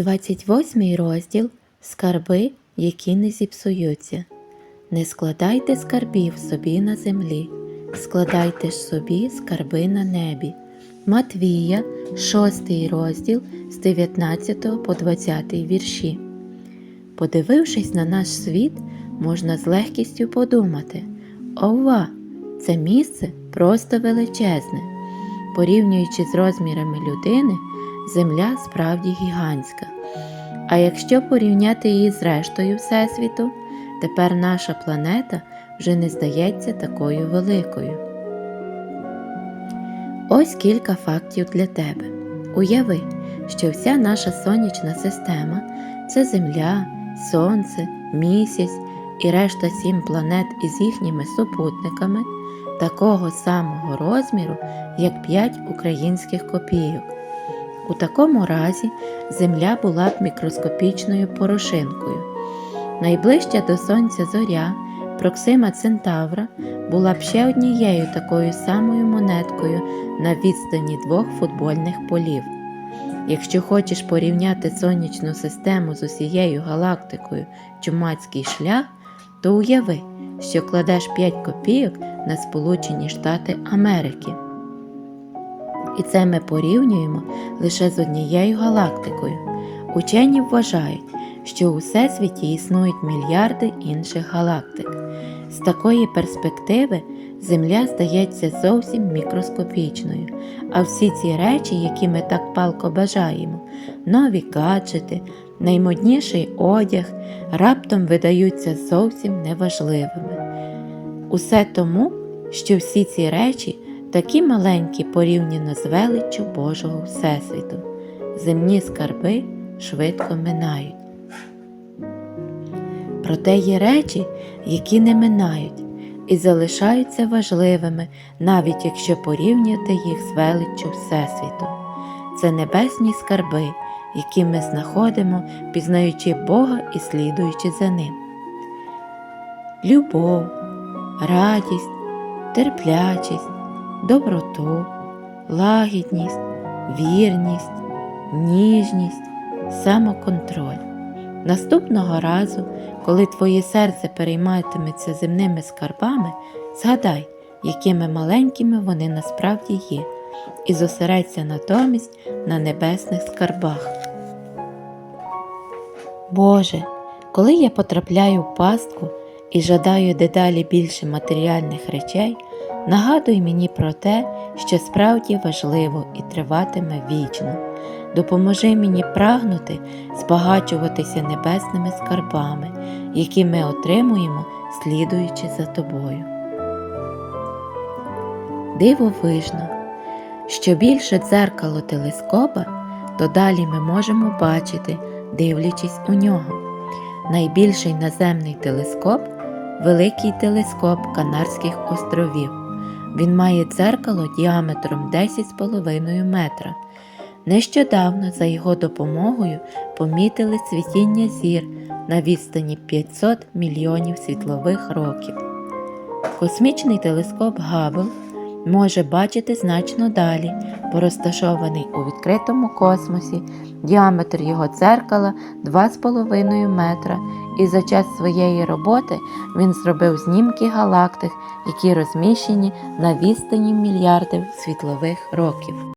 28 розділ Скарби, які не зіпсуються. Не складайте скарбів собі на землі, складайте ж собі скарби на небі. Матвія, 6 розділ з 19 по 20 вірші. Подивившись на наш світ, можна з легкістю подумати: ова, це місце просто величезне. Порівнюючи з розмірами людини, земля справді гігантська. А якщо порівняти її з рештою Всесвіту, тепер наша планета вже не здається такою великою. Ось кілька фактів для тебе. Уяви, що вся наша сонячна система це Земля, Сонце, Місяць і решта сім планет із їхніми супутниками такого самого розміру, як 5 українських копійок. У такому разі Земля була б мікроскопічною порошинкою. Найближча до Сонця зоря, Проксима Центавра, була б ще однією такою самою монеткою на відстані двох футбольних полів. Якщо хочеш порівняти сонячну систему з усією галактикою Чумацький шлях, то уяви, що кладеш 5 копійок на Сполучені Штати Америки. І це ми порівнюємо лише з однією галактикою. Учені вважають, що у всесвіті існують мільярди інших галактик. З такої перспективи Земля здається зовсім мікроскопічною, а всі ці речі, які ми так палко бажаємо, нові гаджети, наймодніший одяг, раптом видаються зовсім неважливими. Усе тому, що всі ці речі такі маленькі порівняно з величчю Божого Всесвіту. Земні скарби швидко минають. Проте є речі, які не минають і залишаються важливими, навіть якщо порівняти їх з величчю Всесвіту. Це небесні скарби, які ми знаходимо, пізнаючи Бога і слідуючи за Ним. Любов, радість, терплячість, доброту, лагідність, вірність, ніжність, самоконтроль. Наступного разу, коли твоє серце перейматиметься земними скарбами, згадай, якими маленькими вони насправді є, і зосередься натомість на небесних скарбах. Боже, коли я потрапляю в пастку і жадаю дедалі більше матеріальних речей, нагадуй мені про те, що справді важливо і триватиме вічно. Допоможи мені прагнути збагачуватися небесними скарбами, які ми отримуємо, слідуючи за тобою. Дивовижно, що більше дзеркало телескопа, то далі ми можемо бачити, дивлячись у нього. Найбільший наземний телескоп великий телескоп Канарських островів. Він має дзеркало діаметром 10,5 метра. Нещодавно за його допомогою помітили світіння зір на відстані 500 мільйонів світлових років. Космічний телескоп Габл може бачити значно далі, бо розташований у відкритому космосі, діаметр його дзеркала 2,5 метра, і за час своєї роботи він зробив знімки галактик, які розміщені на відстані мільярдів світлових років.